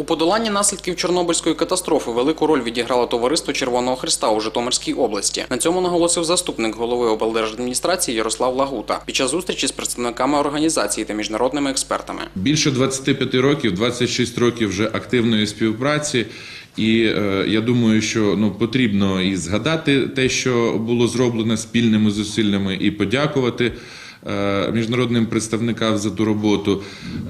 У подоланні наслідків Чорнобильської катастрофи велику роль відіграло товариство Червоного Христа у Житомирській області. На цьому наголосив заступник голови облдержадміністрації Ярослав Лагута під час зустрічі з представниками організації та міжнародними експертами. Більше 25 років, 26 років вже активної співпраці. І е, я думаю, що ну потрібно і згадати те, що було зроблено спільними зусиллями, і подякувати міжнародним представникам за ту роботу.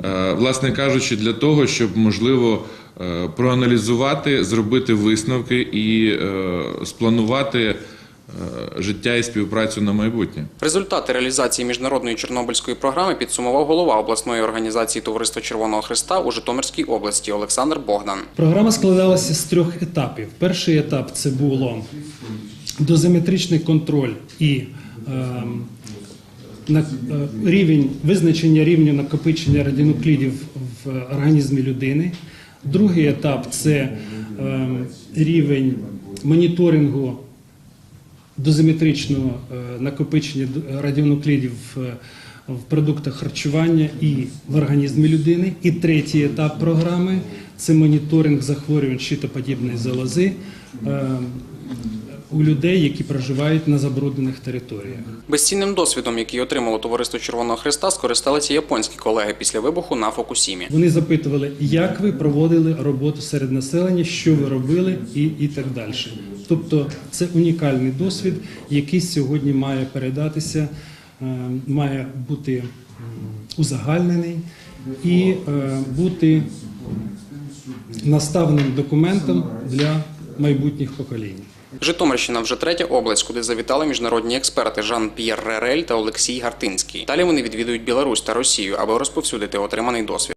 Е, власне кажучи, для того, щоб можливо е, проаналізувати, зробити висновки і е, спланувати е, життя і співпрацю на майбутнє. Результати реалізації міжнародної чорнобильської програми підсумував голова обласної організації Товариства Червоного Христа у Житомирській області Олександр Богдан. Програма складалася з трьох етапів. Перший етап це було дозиметричний контроль і ем, на, е, рівень визначення рівня накопичення радіонуклідів в організмі людини. Другий етап це ем, рівень моніторингу дозиметричного е, накопичення радіонуклідів в, продуктах харчування і в організмі людини. І третій етап програми це моніторинг захворювань щитоподібної залози е, у людей, які проживають на забруднених територіях. Безцінним досвідом, який отримало Товариство Червоного Христа, скористалися японські колеги після вибуху на Фокусімі. Вони запитували, як ви проводили роботу серед населення, що ви робили, і, і так далі. Тобто це унікальний досвід, який сьогодні має передатися, е, має бути узагальнений і е, бути наставним документом для майбутніх поколінь. Житомирщина вже третя область, куди завітали міжнародні експерти Жан-П'єр Ререль та Олексій Гартинський. Далі вони відвідують Білорусь та Росію, аби розповсюдити отриманий досвід.